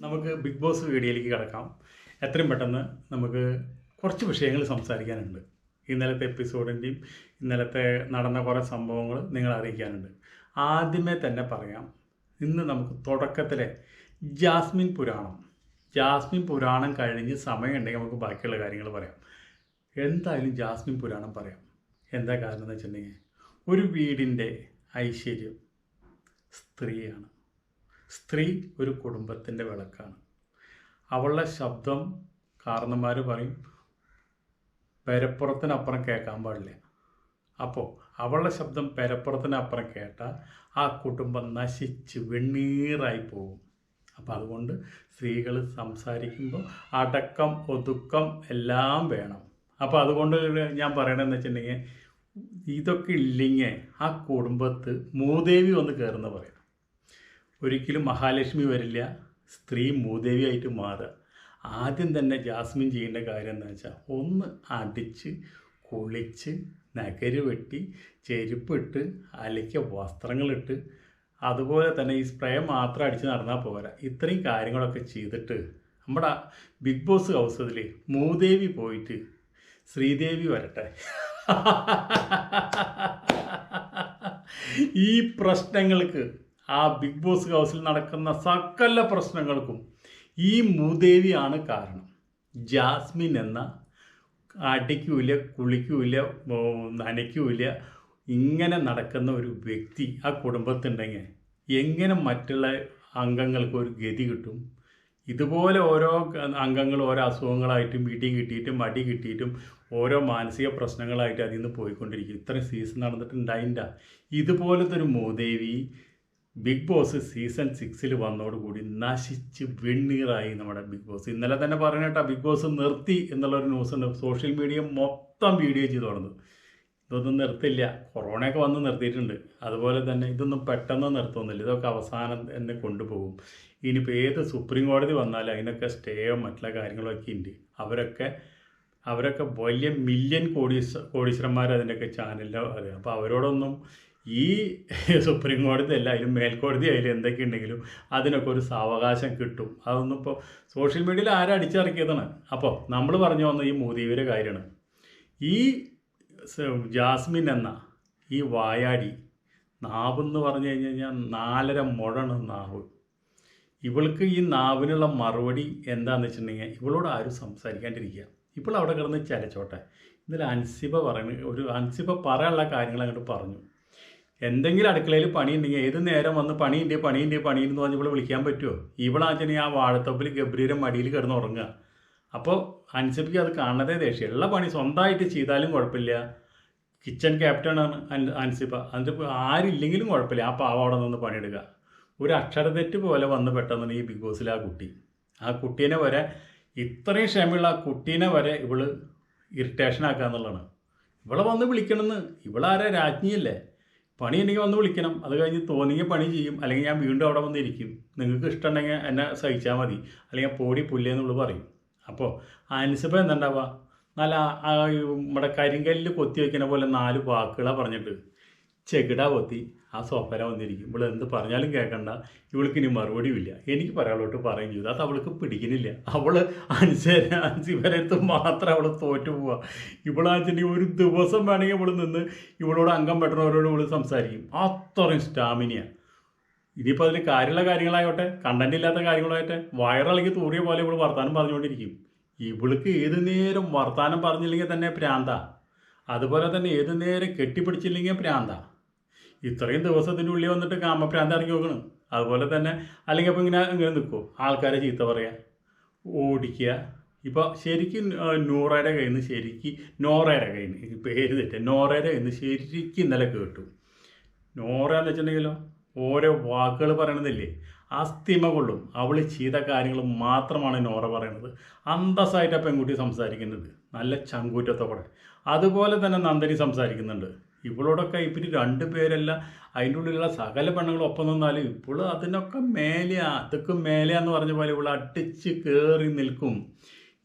നമുക്ക് big boss വീഡിയോയിലേക്ക് കിടക്കാം. എത്രയും പെട്ടെന്ന് നമുക്ക് കുറച്ച് വിഷയങ്ങൾ സംസാരിക്കാനുണ്ട്. ഇന്നലത്തെ എപ്പിസോഡിന്റെയും ഇന്നലത്തെ നടന്ന കുറേ സംഭവങ്ങൾ നിങ്ങൾ അറിയിക്കാനുണ്ട്. ആദ്യമേ തന്നെ പറയാം ഇന്ന് നമുക്ക് തുടക്കത്തിലെ ജാസ്മിൻ പുരാണം. ജാസ്മിൻ പുരാണം കഴിഞ്ഞ് സമയമുണ്ടെങ്കിൽ നമുക്ക് ബാക്കിയുള്ള കാര്യങ്ങൾ പറയാം. എന്തായാലും ജാസ്മിൻ പുരാണം പറയാം. എന്താ കാരണം എന്ന് വെച്ചിട്ടുണ്ടെങ്കിൽ ഒരു വീടിന്റെ ഐശ്വര്യം സ്ത്രീയാണ്. സ്ത്രീ ഒരു കുടുംബത്തിന്റെ വിളക്കാണ്. അവളുടെ ശബ്ദം കാരണന്മാർ പറയും പെരപ്പുറത്തിനപ്പുറം കേൾക്കാൻ പാടില്ല. അപ്പോൾ അവളുടെ ശബ്ദം പെരപ്പുറത്തിനപ്പുറം കേട്ടാൽ ആ കുടുംബം നശിച്ച് വെണ്ണീറായി പോകും. അപ്പം അതുകൊണ്ട് സ്ത്രീകൾ സംസാരിക്കുമ്പോൾ അടക്കം ഒതുക്കം എല്ലാം വേണം. അപ്പോൾ അതുകൊണ്ട് ഞാൻ പറയണതെന്ന് വെച്ചിട്ടുണ്ടെങ്കിൽ ഇതൊക്കെ ഇല്ലെങ്കിൽ ആ കുടുംബത്ത് മൂദേവി വന്ന് കയറുന്ന പറയാം. ഒരിക്കലും മഹാലക്ഷ്മി വരില്ല. സ്ത്രീ മൂദേവിയായിട്ട് മാറുക. ആദ്യം തന്നെ ജാസ്മിൻ ചെയ്യേണ്ട കാര്യം എന്താ വെച്ചാൽ ഒന്ന് അടിച്ച് കുളിച്ച് നഗര് വെട്ടി ചെരുപ്പിട്ട് അലക്കിയ വസ്ത്രങ്ങളിട്ട് അതുപോലെ തന്നെ ഈ സ്പ്രേ മാത്രം അടിച്ച് നടന്നാൽ പോരാ. ഇത്രയും കാര്യങ്ങളൊക്കെ ചെയ്തിട്ട് നമ്മുടെ ബിഗ് ബോസ് ഹൗസിൽ മൂദേവി പോയിട്ട് ശ്രീദേവി വരട്ടെ. ഈ പ്രശ്നങ്ങൾക്ക് ആ ബിഗ് ബോസ് ഹൗസിൽ നടക്കുന്ന സകല പ്രശ്നങ്ങൾക്കും ഈ മൂദേവിയാണ് കാരണം. ജാസ്മിൻ എന്ന അടിക്കൂല കുളിക്കൂല നനയ്ക്കൂല ഇങ്ങനെ നടക്കുന്ന ഒരു വ്യക്തി ആ കുടുംബത്തുണ്ടെങ്കിൽ എങ്ങനെ മറ്റുള്ള അംഗങ്ങൾക്ക് ഒരു ഗതി കിട്ടും? ഇതുപോലെ ഓരോ അംഗങ്ങൾ ഓരോ അസുഖങ്ങളായിട്ടും ഇടി കിട്ടിയിട്ടും അടി കിട്ടിയിട്ടും ഓരോ മാനസിക പ്രശ്നങ്ങളായിട്ട് അതിൽ നിന്ന് പോയിക്കൊണ്ടിരിക്കും. ഇത്രയും സീസൺ നടന്നിട്ടുണ്ടായില്ല ഇതുപോലത്തെ ഒരു മൂദേവി ബിഗ് ബോസ് സീസൺ സിക്സിൽ വന്നതോടുകൂടി നശിച്ച് വെണ്ണീറായി നമ്മുടെ ബിഗ് ബോസ്. ഇന്നലെ തന്നെ പറഞ്ഞിട്ടാ ബിഗ് ബോസ് നിർത്തി എന്നുള്ളൊരു ന്യൂസ് ഉണ്ട് സോഷ്യൽ മീഡിയ മൊത്തം വീഡിയോ ചെയ്ത് തുടങ്ങുന്നത് ഇതൊന്നും നിർത്തില്ല. കൊറോണയൊക്കെ വന്ന് നിർത്തിയിട്ടുണ്ട്. അതുപോലെ തന്നെ ഇതൊന്നും പെട്ടെന്ന് നിർത്തുന്നില്ല. ഇതൊക്കെ അവസാനം തന്നെ കൊണ്ടുപോകും. ഇനിയിപ്പോൾ ഏത് സുപ്രീം കോടതി വന്നാലും അതിനൊക്കെ സ്റ്റേയോ മറ്റുള്ള കാര്യങ്ങളൊക്കെ ഉണ്ട്. അവരൊക്കെ അവരൊക്കെ വലിയ മില്യൺ കോടീശ്വ കോടീശ്വരന്മാർ അതിന്റെയൊക്കെ ചാനലിലോ അറിയാം അപ്പോൾ അവരോടൊന്നും ഈ സുപ്രീം കോടതി അല്ല മേൽക്കോടതി ആയാലും എന്തൊക്കെ ഉണ്ടെങ്കിലും അതിനൊക്കെ ഒരു സാവകാശം കിട്ടും. അതൊന്നും ഇപ്പോൾ സോഷ്യൽ മീഡിയയിൽ ആരും അടിച്ചിറക്കിയതാണ് അപ്പോൾ നമ്മൾ പറഞ്ഞു വന്ന ഈ മോദീവിന്റെ കാര്യമാണ്. ഈ ജാസ്മിൻ എന്ന ഈ വായാടി നാവ് എന്ന് പറഞ്ഞു കഴിഞ്ഞ് കഴിഞ്ഞാൽ നാലര മുഴണ് നാവ്. ഇവൾക്ക് ഈ നാവിനുള്ള മറുപടി എന്താണെന്ന് വെച്ചിട്ടുണ്ടെങ്കിൽ ഇവളോട് ആരും സംസാരിക്കാണ്ടിരിക്കുക. ഇപ്പോൾ അവിടെ കിടന്ന് ചലച്ചോട്ടെ. ഇതിൽ അൻസിബ പറയുന്ന ഒരു അൻസിബ പറയാനുള്ള കാര്യങ്ങൾ അങ്ങോട്ട് പറഞ്ഞു. എന്തെങ്കിലും അടുക്കളയിൽ പണിയുണ്ടെങ്കിൽ ഏത് നേരം വന്ന് പണിയുണ്ട് പണിയുണ്ട് പണിയുണ്ട് എന്ന് പറഞ്ഞ് ഇവിടെ വിളിക്കാൻ പറ്റുമോ? ഇവളാച്ചനെ ആ വാഴത്തപ്പിൽ ഗബ്രീരെ മടിയിൽ കിടന്ന് ഉറങ്ങുക. അപ്പോൾ അനുസരിച്ച് അത് കാണുന്നതേ ദേഷ്യം. ഉള്ള പണി സ്വന്തമായിട്ട് ചെയ്താലും കുഴപ്പമില്ല. കിച്ചൺ ക്യാപ്റ്റനാണ് ആണ് അൻസിബ അതിന്റെ ആരില്ലെങ്കിലും കുഴപ്പമില്ല. ആ പാവ അവിടെ നിന്ന് പണിയെടുക്കുക ഒരു അക്ഷരതെറ്റ് പോലെ വന്ന് പെട്ടെന്നാണ് ഈ ബിഗ് ബോസിൽ ആ കുട്ടി. ആ കുട്ടീനെ വരെ ഇത്രയും ക്ഷമയുള്ള ആ കുട്ടീനെ വരെ ഇവൾ ഇറിറ്റേഷൻ ആക്കുക എന്നുള്ളതാണ് ഇവളെ വന്ന് വിളിക്കണമെന്ന്. ഇവളാരെ രാജ്ഞിയല്ലേ? പണി എനിക്ക് വന്ന് വിളിക്കണം. അത് കഴിഞ്ഞ് തോന്നിയ പണി ചെയ്യും. അല്ലെങ്കിൽ ഞാൻ വീണ്ടും അവിടെ വന്നിരിക്കും നിങ്ങൾക്ക് ഇഷ്ടമുണ്ടെങ്കിൽ എന്നെ സഹിച്ചാൽ മതി. അല്ലെങ്കിൽ പോടി പുല്ലേ പുല്ലേന്നുള്ളു പറയും. അപ്പോൾ അനുസരിപ്പം എന്തുണ്ടാവുക? നല്ല നമ്മുടെ കരിങ്കല്ലിൽ കൊത്തി വയ്ക്കുന്ന പോലെ നാല് വാക്കുകളാണ് പറഞ്ഞിട്ട്. ചെകിട പൊത്തി ആ സോഫല വന്നിരിക്കും. ഇവൾ എന്ത് പറഞ്ഞാലും കേൾക്കണ്ട ഇവൾക്ക് ഇനി മറുപടിയുമില്ല എനിക്ക് പറയാളോട്ട് പറയും ചെയ്തു. അത് അവൾക്ക് പിടിക്കുന്നില്ല. അവൾ അനുസര അൻസിവരടുത്ത് മാത്രം അവൾ തോറ്റു പോവാ. ഇവളാച്ചെങ്കിൽ ഒരു ദിവസം വേണമെങ്കിൽ ഇവൾ നിന്ന് ഇവളോട് അംഗം പെട്ടവരോട് ഇവൾ സംസാരിക്കും. അത്രയും സ്റ്റാമിനയാണ് ഇനിയിപ്പോൾ അതിൽ കാര്യമുള്ള കാര്യങ്ങളായോട്ടെ കണ്ടന്റ് ഇല്ലാത്ത കാര്യങ്ങളായിട്ട് വയറിളകി തൂറിയ പോലെ ഇവൾ വർത്താനം പറഞ്ഞുകൊണ്ടിരിക്കും. ഇവൾക്ക് ഏത് നേരം വർത്താനം പറഞ്ഞില്ലെങ്കിൽ തന്നെ പ്രാന്ത. അതുപോലെ തന്നെ ഏത് നേരം കെട്ടിപ്പിടിച്ചില്ലെങ്കിൽ പ്രാന്ത. ഇത്രയും ദിവസത്തിന്റെ ഉള്ളിൽ വന്നിട്ട് കാമപ്രാന്ത് ഇറങ്ങി നോക്കണം. അതുപോലെ തന്നെ അല്ലെങ്കിൽ അപ്പോൾ ഇങ്ങനെ ഇങ്ങനെ നിൽക്കുമോ ആൾക്കാരെ ചീത്ത പറയുക ഓടിക്കുക. ഇപ്പോൾ ശരിക്കും നൂറയുടെ കയ്യിൽ നിന്ന് ശരിക്കും നോറയുടെ കയ്യിൽ നിന്ന് പേര് തെറ്റ നോറയുടെ കയ്യിൽ നിന്ന് ശരിക്കും ഇന്നലെ കേട്ടു. നോറ എന്ന് വെച്ചിട്ടുണ്ടെങ്കിലോ ഓരോ വാക്കുകൾ പറയണതില്ലേ അസ്ഥിമ കൊള്ളും. അവൾ ചെയ്ത കാര്യങ്ങൾ മാത്രമാണ് നോറ പറയണത്. അന്തസ്സായിട്ട് പെൺകുട്ടി സംസാരിക്കുന്നത്. നല്ല ചങ്കൂറ്റത്തോടെ. അതുപോലെ തന്നെ നന്ദനി സംസാരിക്കുന്നുണ്ട്. ഇവളോടൊക്കെ ഇപ്പം രണ്ട് പേരല്ല. അതിന്റെ ഉള്ളിലുള്ള സകല പെണ്ണുങ്ങളും ഒപ്പം നിന്നാലും ഇപ്പോൾ അതിനൊക്കെ മേലെയാ അതൊക്കെ മേലെയാന്ന് പറഞ്ഞ പോലെ ഇവൾ അടിച്ച് കയറി നിൽക്കും.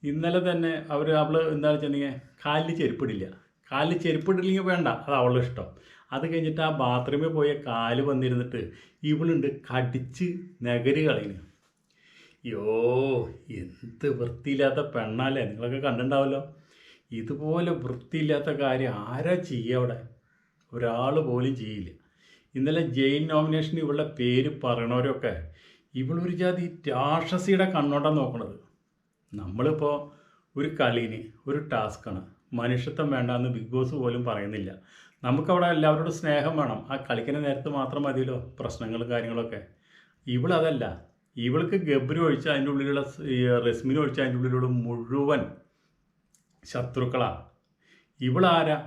ഇന്നലെ തന്നെ അവർ അവൾ എന്താ വെച്ചിട്ടുണ്ടെങ്കിൽ കാലിൽ ചെരുപ്പിടില്ല. കാലിൽ ചെരുപ്പിടില്ലെങ്കിൽ വേണ്ട അത് അവളുടെ ഇഷ്ടം. അത് കഴിഞ്ഞിട്ട് ആ ബാത്റൂമിൽ പോയ കാൽ വന്നിരുന്നിട്ട് ഇവളുണ്ട് കടിച്ച് നഗരി കളയുന്നു യോ എന്ത് വൃത്തിയില്ലാത്ത പെണ്ണാലേ നിങ്ങളൊക്കെ കണ്ടിട്ടുണ്ടാവല്ലോ. ഇതുപോലെ വൃത്തിയില്ലാത്ത കാര്യം ആരാ ചെയ്യുക അവിടെ? ഒരാൾ പോലും ചെയ്യില്ല. ഇന്നലെ ജെയിൻ നോമിനേഷൻ ഇവളുടെ പേര് പറയണവരൊക്കെ ഇവളൊരു ജാതി രാക്ഷസിയുടെ കണ്ണോട്ടാണ് നോക്കണത്. നമ്മളിപ്പോൾ ഒരു കളീന് ഒരു ടാസ്ക്കാണ്. മനുഷ്യത്വം വേണ്ടാന്ന് ബിഗ് ബോസ് പോലും പറയുന്നില്ല. നമുക്കവിടെ എല്ലാവരോടും സ്നേഹം വേണം. ആ കളിക്കുന്ന നേരത്ത് മാത്രം മതിയല്ലോ പ്രശ്നങ്ങളും കാര്യങ്ങളൊക്കെ. ഇവളതല്ല. ഇവൾക്ക് ഗബ്രി ഒഴിച്ച് അതിന്റെ ഉള്ളിലുള്ള ഈ ഒഴിച്ച് അതിന്റെ ഉള്ളിലുള്ള മുഴുവൻ ശത്രുക്കളാണ് ഇവളാരാ?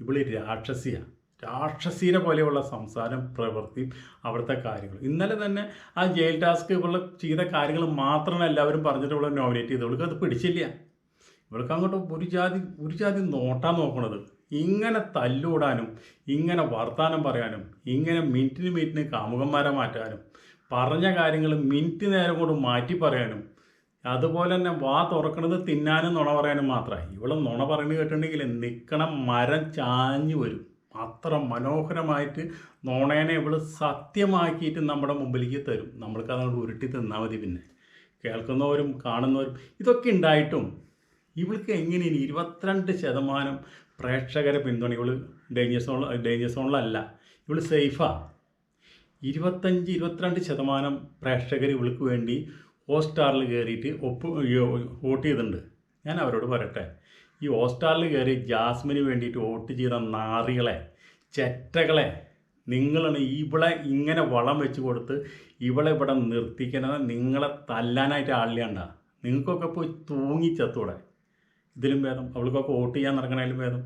ഇവൾ രാക്ഷസിയാണ് രാക്ഷസീനെ പോലെയുള്ള സംസാരം പ്രവൃത്തി അവിടുത്തെ കാര്യങ്ങൾ. ഇന്നലെ തന്നെ ആ ജയിൽ ടാസ്ക് ഇവളെ ചെയ്ത കാര്യങ്ങൾ മാത്രമാണ് എല്ലാവരും പറഞ്ഞിട്ട് ഇവിടെ നോമിനേറ്റ് ചെയ്തത് ഇവൾക്ക് അത് പിടിച്ചില്ല. ഇവൾക്ക് അങ്ങോട്ട് ഒരു ജാതി ഒരു ജാതി നോട്ടാൻ നോക്കണത്. ഇങ്ങനെ തല്ലൂടാനും ഇങ്ങനെ വർത്താനം പറയാനും ഇങ്ങനെ മിനിറ്റിന് മിനിറ്റിന് കാമുകന്മാരെ മാറ്റാനും പറഞ്ഞ കാര്യങ്ങൾ മിനിറ്റ് നേരം കൊണ്ട് മാറ്റി പറയാനും അതുപോലെ തന്നെ വാ തുറക്കണത് തിന്നാനും നുണ പറയാനും മാത്രമായി. ഇവൾ നുണ പറയുന്നത് കേട്ടിട്ടുണ്ടെങ്കിൽ നിൽക്കണ മരം ചാഞ്ഞു വരും. അത്ര മനോഹരമായിട്ട് നോണേനെ ഇവൾ സത്യമാക്കിയിട്ട് നമ്മുടെ മുമ്പിലേക്ക് തരും. നമ്മൾക്ക് അതങ്ങോട്ട് ഉരുട്ടി തിന്നാൽ മതി പിന്നെ. കേൾക്കുന്നവരും കാണുന്നവരും ഇതൊക്കെ ഉണ്ടായിട്ടും ഇവൾക്ക് എങ്ങനെയാണ് ഇരുപത്തിരണ്ട് ശതമാനം പ്രേക്ഷകരെ പിന്തുണ ഇവൾ ഡേഞ്ചർ സോൺ ഡേഞ്ചർ സോണിലല്ല. ഇവൾ സേഫാണ് ഇരുപത്തഞ്ച് ഇരുപത്തിരണ്ട് ശതമാനം പ്രേക്ഷകർ ഇവൾക്ക് വേണ്ടി ഹോസ്റ്റാറിൽ കയറിയിട്ട് ഒപ്പ് വോട്ട് ചെയ്തിട്ടുണ്ട് ഞാൻ അവരോട് പറയട്ടെ. ഈ ഹോസ്റ്റാളിൽ കയറി ജാസ്മിന് വേണ്ടിയിട്ട് വോട്ട് ചെയ്ത നാറികളെ ചെറ്റകളെ നിങ്ങളാണ് ഇവളെ ഇങ്ങനെ വളം വെച്ച് കൊടുത്ത് ഇവളെ ഇവിടെ നിർത്തിക്കുന്നത് നിങ്ങളെ തല്ലാനായിട്ട് ആളില്ലാണ്ട. നിങ്ങൾക്കൊക്കെ പോയി തൂങ്ങി ചത്തൂടെ ഇതിലും ഭേദം. അവൾക്കൊക്കെ വോട്ട് ചെയ്യാൻ നടക്കണതിലും ഭേദം.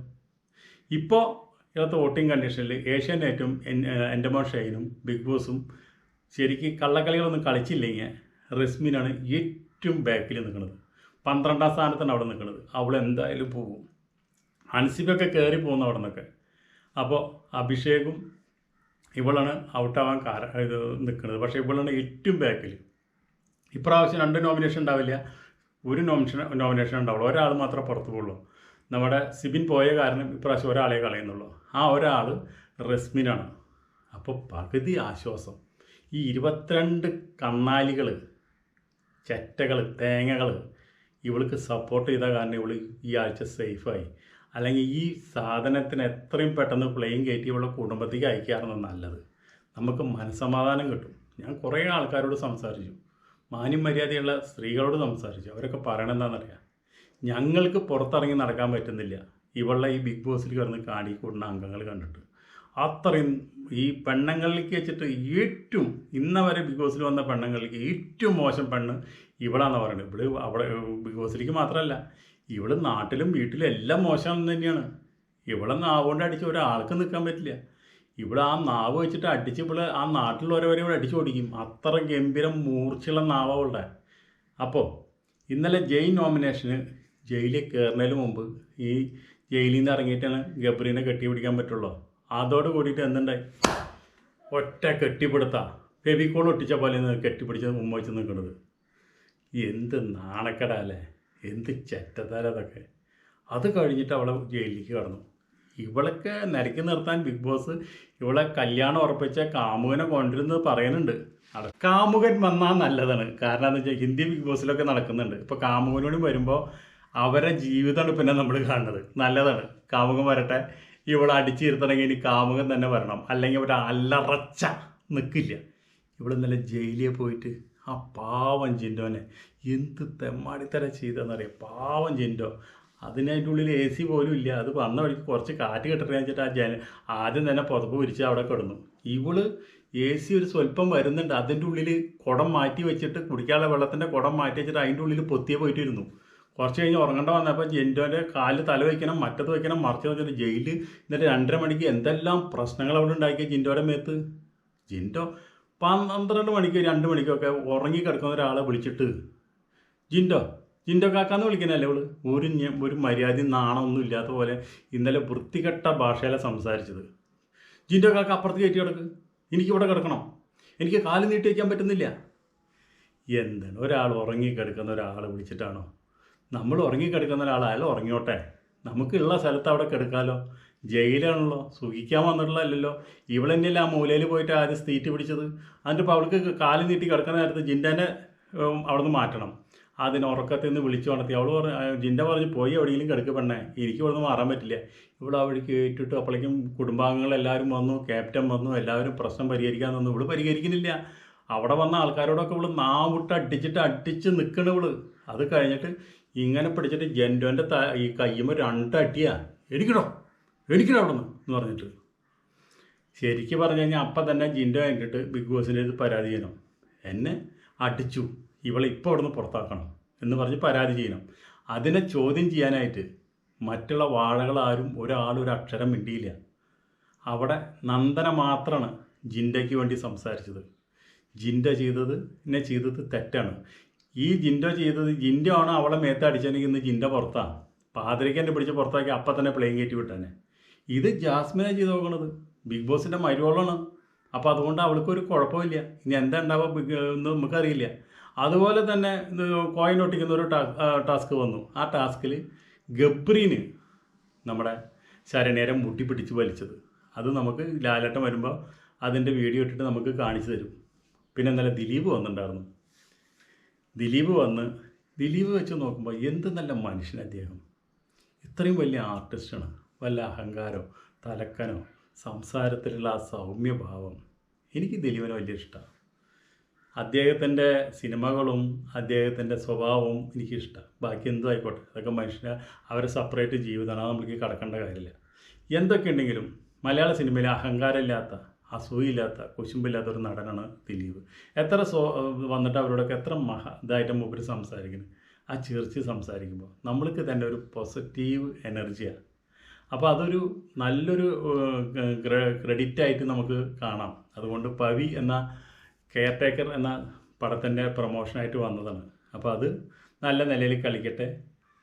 ഇപ്പോൾ ഇവിടുത്തെ വോട്ടിംഗ് കണ്ടീഷനിൽ ഏഷ്യാനെറ്റും എന്റെ മോൻ ബിഗ് ബോസും ശരിക്കും കള്ളക്കളികളൊന്നും കളിച്ചില്ലെങ്കിൽ റസ്മിനാണ് ഏറ്റവും ബാക്കിൽ നിൽക്കുന്നത് പന്ത്രണ്ടാം സ്ഥാനത്താണ് അവിടെ നിൽക്കുന്നത്. അവൾ എന്തായാലും പോകും അൻസിബൊക്കെ കയറി പോകുന്നു അവിടെ നിന്നൊക്കെ. അപ്പോൾ അഭിഷേകും ഇവളാണ് ഔട്ടാവാൻ കാര ഇത് നിൽക്കുന്നത്. പക്ഷേ ഇവളാണ് ഏറ്റവും ബാക്കിൽ ഇപ്രാവശ്യം രണ്ട് നോമിനേഷൻ ഉണ്ടാവില്ല. ഒരു നോമിനേഷൻ നോമിനേഷൻ ഉണ്ടാവുള്ളൂ. ഒരാൾ മാത്രമേ പുറത്തു പോകുള്ളൂ നമ്മുടെ സിബിൻ പോയ കാരണം ഇപ്രാവശ്യം ഒരാളെ കളയുന്നുള്ളൂ. ആ ഒരാൾ റസ്മിനാണ്. അപ്പോൾ പകുതി ആശ്വാസം. ഈ ഇരുപത്തിരണ്ട് കണ്ണാലികൾ ചെറ്റകൾ തേങ്ങകൾ ഇവൾക്ക് സപ്പോർട്ട് ചെയ്ത കാരണം ഇവൾ ഈ ആഴ്ച സേഫായി അല്ലെങ്കിൽ ഈ സാധനത്തിന് എത്രയും പെട്ടെന്ന് പ്ലെയിൻ കയറ്റി ഇവളുടെ കുടുംബത്തേക്ക് അയക്കാറാണ് നല്ലത്. നമുക്ക് മനസ്സമാധാനം കിട്ടും. ഞാൻ കുറേ ആൾക്കാരോട് സംസാരിച്ചു. മാന്യം മര്യാദയുള്ള സ്ത്രീകളോട് സംസാരിച്ചു. അവരൊക്കെ പറയണെന്താണെന്നറിയാം ഞങ്ങൾക്ക് പുറത്തിറങ്ങി നടക്കാൻ പറ്റുന്നില്ല. ഇവളുടെ ഈ ബിഗ് ബോസിൽ കിടന്ന് കാണിക്കൂടുന്ന അംഗങ്ങൾ കണ്ടിട്ട്. അത്രയും ഈ പെണ്ണുങ്ങളിലേക്ക് വെച്ചിട്ട് ഏറ്റവും ഇന്നവരെ ബിഗ് ബോസിൽ വന്ന പെണ്ണുങ്ങളിലേക്ക് ഏറ്റവും മോശം പെണ്ണ് ഇവളാന്ന് പറയുന്നത് ഇവൾ അവിടെ ബിഗ് ബോസിലേക്ക് മാത്രമല്ല ഇവൾ നാട്ടിലും വീട്ടിലും എല്ലാം മോശമാണെന്ന് തന്നെയാണ്. ഇവളെ നാവുകൊണ്ട് അടിച്ച് ഒരാൾക്ക് നിൽക്കാൻ പറ്റില്ല. ഇവിടെ ആ നാവ് വെച്ചിട്ട് അടിച്ച് ഇവിടെ ആ നാട്ടിലുള്ളവരെ ഇവിടെ അടിച്ചു ഓടിക്കും. അത്ര ഗംഭീരം മൂർച്ചയുള്ള നാവ് അവളുടെ. അപ്പോൾ ഇന്നലെ ജയിൽ നോമിനേഷന് ജയിലിൽ കയറുന്നതിന് മുമ്പ് ഈ ജയിലിൽ നിന്ന് ഇറങ്ങിയിട്ടാണ് ഗബ്രീനെ കെട്ടിപ്പിടിക്കാൻ പറ്റുള്ളൂ. അതോട് കൂടിയിട്ട് എന്തുണ്ടായി? ഒറ്റ കെട്ടിപ്പിടുത്ത. ഫെവിക്കോൾ ഒട്ടിച്ച പോലെ കെട്ടിപ്പിടിച്ച് മുമ്പ് വെച്ച് നിൽക്കുന്നത്. എന്ത് നാണക്കട അല്ലേ? എന്ത് ചെറ്റത്തല അത് കഴിഞ്ഞിട്ട് അവളെ ജയിലിലേക്ക് കടന്നു. ഇവളൊക്കെ നിരക്കി നിർത്താൻ ബിഗ് ബോസ് ഇവളെ കല്യാണം ഉറപ്പിച്ച കാമുകനെ കൊണ്ടിരുന്നത് പറയുന്നുണ്ട്. കാമുകൻ വന്നാൽ നല്ലതാണ്. കാരണം എന്താ വെച്ചാൽ ഹിന്ദി ബിഗ് ബോസിലൊക്കെ നടക്കുന്നുണ്ട്. ഇപ്പോൾ കാമുകനോട് വരുമ്പോൾ അവരെ ജീവിതമാണ് പിന്നെ നമ്മൾ കാണുന്നത്. നല്ലതാണ്. കാമുകൻ വരട്ടെ. ഇവളെ അടിച്ചിരുത്തണമെങ്കിൽ ഇനി കാമുകൻ തന്നെ വരണം. അല്ലെങ്കിൽ ഒരു അല്ലറച്ച നിൽക്കില്ല ഇവിടെ നല്ല ജയിലിൽ പോയിട്ട് ആ പാവം ജിൻഡോനെ എന്ത് തെമ്മാടിത്തര ചെയ്തെന്നറിയാം പാവം ജിൻഡോ. അതിനതിന്റെ ഉള്ളിൽ എ സി പോലും ഇല്ല. അത് വന്ന വഴിക്ക് കുറച്ച് കാറ്റ് കിട്ടട്ടെ വെച്ചിട്ട് ആ ജന ആദ്യം തന്നെ പുതപ്പ് വിരിച്ച് അവിടെ കിടന്നു. ഇവൾ എ സി ഒരു സ്വല്പം വരുന്നുണ്ട്. അതിന്റെ ഉള്ളിൽ കുടം മാറ്റി വെച്ചിട്ട് കുടിക്കാനുള്ള വെള്ളത്തിന്റെ കുടം മാറ്റി വെച്ചിട്ട് അതിന്റെ ഉള്ളിൽ പൊത്തിയെ പോയിട്ടിരുന്നു. കുറച്ച് കഴിഞ്ഞ് ഉറങ്ങേണ്ട വന്നപ്പോൾ ജെന്റോന്റെ കാൽ തല വയ്ക്കണം മറ്റത് വയ്ക്കണം മറിച്ച് വെച്ചിട്ട് ജയിലിൽ എന്നിട്ട് രണ്ടര മണിക്ക് എന്തെല്ലാം പ്രശ്നങ്ങൾ അവിടെ ഉണ്ടാക്കിയ ജിന്റോയുടെ മേത്ത്? ജിന്റോ പന്ത്രണ്ട് മണിക്ക് രണ്ട് മണിക്കൊക്കെ ഉറങ്ങി കിടക്കുന്ന ഒരാളെ വിളിച്ചിട്ട് ജിന്റോ ജിന്റോ കാക്കാന്ന് വിളിക്കുന്നല്ലേ അവൾ ഒരു ഒരു മര്യാദയും നാണമൊന്നും ഇല്ലാത്ത പോലെ ഇന്നലെ വൃത്തികെട്ട ഭാഷയിലെ സംസാരിച്ചത്. ജിന്റോ കാക്ക അപ്പുറത്ത് കയറ്റി കിടക്ക്. എനിക്കിവിടെ കിടക്കണം. എനിക്ക് കാൽ നീട്ടി വയ്ക്കാൻ പറ്റുന്നില്ല. എന്താണ്? ഒരാൾ ഉറങ്ങി കിടക്കുന്ന ഒരാളെ വിളിച്ചിട്ടാണോ? നമ്മൾ ഉറങ്ങി കിടക്കുന്ന ഒരാളായാലും ഉറങ്ങിയോട്ടെ. നമുക്കുള്ള സ്ഥലത്ത് അവിടെ കിടക്കാമല്ലോ ജയിലാണല്ലോ. സുഖിക്കാൻ വന്നിട്ടുള്ളതല്ലോ ഇവളെന്നെയല്ലേ ആ മൂലയിൽ പോയിട്ട് ആദ്യം സീറ്റ് പിടിച്ചത്? അതിന്റെ ഇപ്പോൾ അവൾക്ക് കാൽ നീട്ടി കിടക്കുന്ന നേരത്ത് ജിൻഡാന്റെ അവിടെ നിന്ന് മാറ്റണം. അതിന് ഉറക്കത്തിൽ നിന്ന് വിളിച്ചു ഉണർത്തി അവൾ പറഞ്ഞു ജിന്റെ പറഞ്ഞ് പോയി എവിടെയെങ്കിലും കിടക്കുക പെണ്ണേ. എനിക്ക് ഇവിടെ നിന്ന് മാറാൻ പറ്റില്ല. ഇവിടെ അവിടെ കേട്ടിട്ട് അപ്പോഴേക്കും കുടുംബാംഗങ്ങളെല്ലാവരും വന്നു ക്യാപ്റ്റൻ വന്നു എല്ലാവരും പ്രശ്നം പരിഹരിക്കാൻ വന്നു. ഇവിടെ പരിഹരിക്കുന്നില്ല. അവിടെ വന്ന ആൾക്കാരോടൊക്കെ ഇവൾ നാവിട്ട് അടിച്ചിട്ട് അടിച്ച് നിൽക്കണ ഇവൾ. അത് കഴിഞ്ഞിട്ട് ഇങ്ങനെ പിടിച്ചിട്ട് ജെൻഡോന്റെ ഈ കയ്യുമ്പോൾ രണ്ടടിയാ. എടിക്കണോ എടിക്കണോ അവിടെ നിന്ന് എന്ന് പറഞ്ഞിട്ട്. ശരിക്കും പറഞ്ഞു കഴിഞ്ഞാൽ അപ്പം തന്നെ ജിൻഡോ കണ്ടിട്ട് ബിഗ് ബോസിന്റെ ഇത് പരാതി ചെയ്യണം. എന്നെ അടിച്ചു. ഇവളെ ഇപ്പോൾ നിന്ന് പുറത്താക്കണം എന്ന് പറഞ്ഞ് പരാതി ചെയ്യണം. അതിനെ ചോദ്യം ചെയ്യാനായിട്ട് മറ്റുള്ള വാഴകളാരും ഒരാളും ഒരു അക്ഷരം മിണ്ടിയില്ല. അവിടെ നന്ദന മാത്രമാണ് ജിൻഡയ്ക്ക് വേണ്ടി സംസാരിച്ചത്. ജിൻഡ ചെയ്തത് എന്നെ ചെയ്തത് തെറ്റാണ്. ഈ ജിൻഡോ ചെയ്തത് ജിൻഡോ ആണ് അവളെ മേത്ത് അടിച്ചെങ്കിൽ ഇന്ന് ജിൻഡ പുറത്താണ് പാതിരയ്ക്ക് എന്നെ പിടിച്ച് പുറത്താക്കി അപ്പം തന്നെ പ്ലെയിൻ കയറ്റി വിട്ടാനെ. ഇത് ജാസ്മിനെ ചെയ്ത് നോക്കണത്. ബിഗ് ബോസിന്റെ മരുവോളാണ് അപ്പോൾ അതുകൊണ്ട് അവൾക്കൊരു കുഴപ്പമില്ല. ഇനി എന്താ ഉണ്ടാവുക ബിഗ് എന്ന് നമുക്കറിയില്ല. അതുപോലെ തന്നെ കോയിൻ ഒട്ടിക്കുന്ന ഒരു ടാസ്ക് വന്നു. ആ ടാസ്കിൽ ഗബ്രീന് നമ്മുടെ ശരണേരം മുട്ടിപ്പിടിച്ച് വലിച്ചത്. അത് നമുക്ക് ലാലേട്ടൻ വരുമ്പോൾ അതിന്റെ വീഡിയോ ഇട്ടിട്ട് നമുക്ക് കാണിച്ചു തരും. പിന്നെ നല്ല ദിലീപ് വന്നിട്ടുണ്ടായിരുന്നു. ദിലീപ് വന്ന് ദിലീപ് വെച്ച് നോക്കുമ്പോൾ എന്ത് നല്ല മനുഷ്യൻ അദ്ദേഹം ഇത്രയും വലിയ ആർട്ടിസ്റ്റാണ് വല്ല അഹങ്കാരോ തലക്കനോ സംസാരത്തിലുള്ള ആ സൗമ്യഭാവം എനിക്ക് ദിലീപിനെ വലിയ ഇഷ്ടമാണ് അദ്ദേഹത്തിന്റെ സിനിമകളും അദ്ദേഹത്തിന്റെ സ്വഭാവവും എനിക്കിഷ്ടമാണ് ബാക്കി എന്തോ ആയിക്കോട്ടെ അതൊക്കെ മനുഷ്യനെ അവരെ സെപ്പറേറ്റ് ജീവിതമാണ് നമുക്ക് കടക്കേണ്ട കാര്യമില്ല. എന്തൊക്കെ ഉണ്ടെങ്കിലും മലയാള സിനിമയിൽ അഹങ്കാരമില്ലാത്ത അസൂയില്ലാത്ത കുശുമ്പില്ലാത്ത ഒരു നടനാണ് ദിലീപ്. എത്ര സോ വന്നിട്ട് അവരോടൊക്കെ എത്ര മഹ ഇതായിട്ട് മുമ്പിൽ സംസാരിക്കുന്നത് ആ ചിരിച്ച് സംസാരിക്കുമ്പോൾ നമ്മൾക്ക് തന്നെ ഒരു പോസിറ്റീവ് എനർജിയാണ് അപ്പോൾ അതൊരു നല്ലൊരു ക്രെഡിറ്റ് ആയിട്ട് നമുക്ക് കാണാം. അതുകൊണ്ട് പവി എന്ന കെയർ ടേക്കർ എന്ന പടത്തിന്റെ പ്രൊമോഷനായിട്ട് വന്നതാണ്. അപ്പോൾ അത് നല്ല നിലയിൽ കളിക്കട്ടെ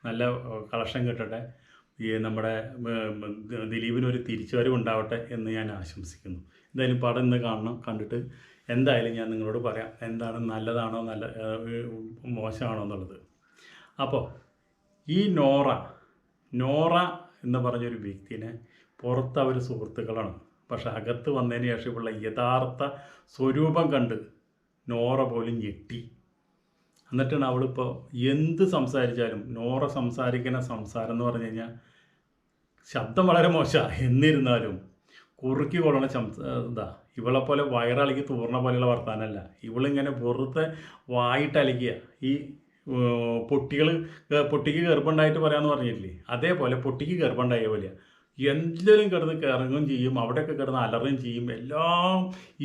നല്ല കളക്ഷൻ കിട്ടട്ടെ ഈ നമ്മുടെ ദിലീപിനൊരു തിരിച്ചുവരവ് ഉണ്ടാവട്ടെ എന്ന് ഞാൻ ആശംസിക്കുന്നു. എന്തായാലും പടം ഇന്ന് കാണണം കണ്ടിട്ട് എന്തായാലും ഞാൻ നിങ്ങളോട് പറയാം എന്താണ് നല്ലതാണോ നല്ല മോശമാണോ എന്നുള്ളത്. അപ്പോൾ ഈ നോറ നോറ എന്ന് പറഞ്ഞൊരു വ്യക്തിനെ പുറത്ത് അവർ സുഹൃത്തുക്കളാണ്. പക്ഷെ അകത്ത് വന്നതിന് ശേഷമുള്ള യഥാർത്ഥ സ്വരൂപം കണ്ട് നോറ പോലും ഞെട്ടി. എന്നിട്ടാണ് അവളിപ്പോൾ എന്ത് സംസാരിച്ചാലും നോറ സംസാരിക്കുന്ന സംസാരം എന്ന് പറഞ്ഞു കഴിഞ്ഞാൽ ശബ്ദം വളരെ മോശമാണ് എന്നിരുന്നാലും കുറുക്കി കൊള്ളണ ശംസ ഇവളെ പോലെ വയറളകി തൂർണ പോലെയുള്ള വർത്താനമല്ല ഇവളിങ്ങനെ വെറുതെ വായിട്ടലക്കുക ഈ പൊട്ടികൾ പൊട്ടിക്ക് ഗർഭമുണ്ടായിട്ട് പറയാമെന്ന് പറഞ്ഞില്ലേ അതേപോലെ പൊട്ടിക്ക് ഗർഭമുണ്ടായ പോലെയാണ് എല്ലാവരും കിടന്ന് കിറങ്ങുകയും ചെയ്യും അവിടെയൊക്കെ കിടന്ന് അലറുകയും ചെയ്യും. എല്ലാം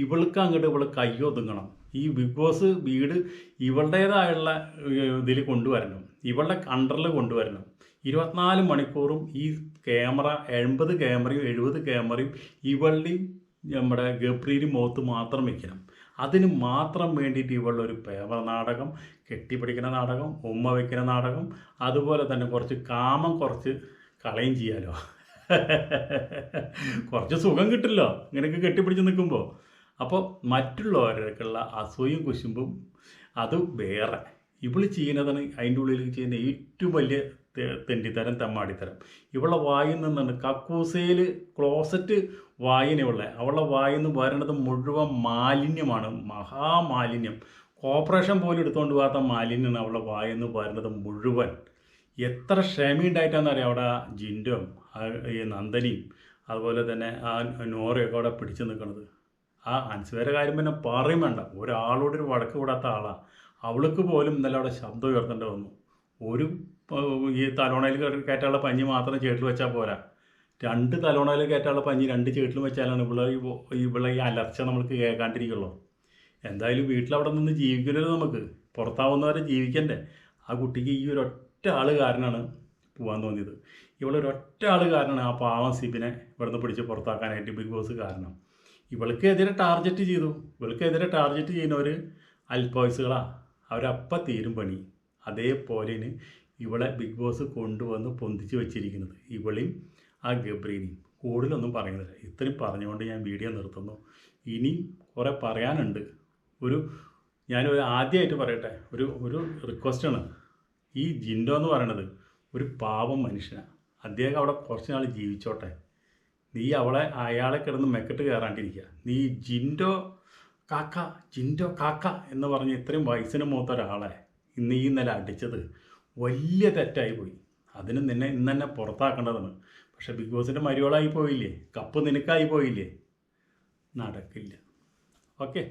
ഇവൾക്ക് അങ്ങോട്ട് ഇവൾ കയ്യൊതുങ്ങണം ഈ ബിഗ് ബോസ് വീട് ഇവളുടേതായുള്ള ഇതിൽ കൊണ്ടുവരണം. ഇവളുടെ അണ്ടറിൽ കൊണ്ടുവരണം. ഇരുപത്തിനാല് മണിക്കൂറും ഈ ക്യാമറ എൺപത് ക്യാമറയും എഴുപത് ക്യാമറയും ഇവളുടെയും നമ്മുടെ ഗപ്രീരി മുഖത്ത് മാത്രം വെക്കണം. അതിന് മാത്രം വേണ്ടിയിട്ട് ഒരു പേപ്പർ നാടകം കെട്ടിപ്പിടിക്കുന്ന നാടകം ഉമ്മ വയ്ക്കുന്ന നാടകം അതുപോലെ തന്നെ കുറച്ച് കാമം കുറച്ച് കളയും ചെയ്യാലോ. കുറച്ച് സുഖം കിട്ടില്ലോ ഇങ്ങനെയൊക്കെ കെട്ടിപ്പിടിച്ച് നിൽക്കുമ്പോൾ അപ്പോൾ മറ്റുള്ളവർക്കുള്ള അസൂയും കുശുമ്പും അത് വേറെ. ഇവൾ ചെയ്യുന്നതാണ് അതിന്റെ ഉള്ളിൽ ചെയ്യുന്ന ഏറ്റവും വലിയ തെണ്ടിത്തരം തെമ്മാടിത്തരം. ഇവളുടെ വായിൽ നിന്നാണ് കക്കൂസയിൽ ക്ലോസറ്റ് വായനയുള്ള അവളുടെ വായിൽ നിന്ന് വരണത് മുഴുവൻ മാലിന്യമാണ്. മഹാമാലിന്യം. കോർപ്പറേഷൻ പോലും എടുത്തുകൊണ്ട് പോകാത്ത മാലിന്യമാണ് അവളുടെ വായിൽ നിന്ന് വരുന്നത് മുഴുവൻ. എത്ര ക്ഷമയുണ്ടായിട്ടാണെന്നറിയാം അവിടെ ജിൻഡും ഈ നന്ദനിയും അതുപോലെ തന്നെ ആ നോറയൊക്കെ അവിടെ പിടിച്ചു നിൽക്കുന്നത് ആ അൻസുവേരെ കാര്യം പിന്നെ പറയും വേണ്ട. ഒരാളോട് ഒരു വഴക്ക് കൂടാത്ത ആളാണ് അവൾക്ക് പോലും ഇന്നലെ അവിടെ ശബ്ദം ഉയർത്തേണ്ടി വന്നു. ഒരു ഈ തലോണയിൽ കയറി കയറ്റാനുള്ള പഞ്ഞി മാത്രം ചേട്ടിൽ വെച്ചാൽ പോരാ. രണ്ട് തലോണയിൽ കയറ്റാനുള്ള പഞ്ഞി രണ്ട് ചേട്ടിലും വെച്ചാലാണ് ഇവിടെ ഇവിടെ ഈ അലർച്ച നമ്മൾക്ക് കേൾക്കാണ്ടിരിക്കുള്ളൂ എന്തായാലും വീട്ടിലവിടെ നിന്ന് ജീവിക്കരുത് നമുക്ക്. പുറത്താവുന്നവരെ ജീവിക്കണ്ടേ. ആ കുട്ടിക്ക് ഈ ഒരു ഒറ്റ ആൾ കാരണമാണ് പോകാൻ തോന്നിയത്. ഇവളൊരൊറ്റ ആൾ കാരണമാണ് ആ പാവം സിബിനെ ഇവിടുന്ന് പിടിച്ച് പുറത്താക്കാനായിട്ട് ബിഗ് ബോസ് കാരണം. ഇവൾക്കെതിരെ ടാർഗറ്റ് ചെയ്തു. ഇവൾക്കെതിരെ ടാർഗറ്റ് ചെയ്യുന്നവർ അൽപോയ്സുകളാണ് അവരപ്പം തീരും പണി. അതേപോലെയാണ് ഇവളെ ബിഗ് ബോസ് കൊണ്ടുവന്ന് പൊന്തിച്ച് വെച്ചിരിക്കുന്നത് ഇവളെയും ആ ഗബ്രീനെയും കൂടുതലൊന്നും പറയുന്നില്ല. ഇത്രയും പറഞ്ഞുകൊണ്ട് ഞാൻ വീഡിയോ നിർത്തുന്നു. ഇനി കുറേ പറയാനുണ്ട്. ഒരു ഞാനൊരു ആദ്യമായിട്ട് പറയട്ടെ. ഒരു ഒരു റിക്വസ്റ്റാണ്. ഈ ജിൻഡോ എന്ന് പറയണത് ഒരു പാവം മനുഷ്യനാണ് അദ്ദേഹം അവിടെ കുറച്ച് നാൾ ജീവിച്ചോട്ടെ. നീ അവളെ അയാളെ കിടന്ന് മെക്കെട്ട് കയറാണ്ടിരിക്കുക. നീ ജിൻഡോ കാക്ക ജിൻഡോ കാക്ക എന്ന് പറഞ്ഞ് ഇത്രയും വയസ്സിന് മൂത്ത ഒരാളെ ഇന്ന് ഈ നില അടിച്ചത്. വലിയ തെറ്റായി പോയി. അതിന് നിന്നെ ഇന്ന് തന്നെ പുറത്താക്കേണ്ടതാണ്. പക്ഷെ ബിഗ് ബോസിന്റെ മരിയോളായി പോയില്ലേ? കപ്പ് നിനക്കായി പോയില്ലേ? നടക്കില്ല. ഓക്കെ.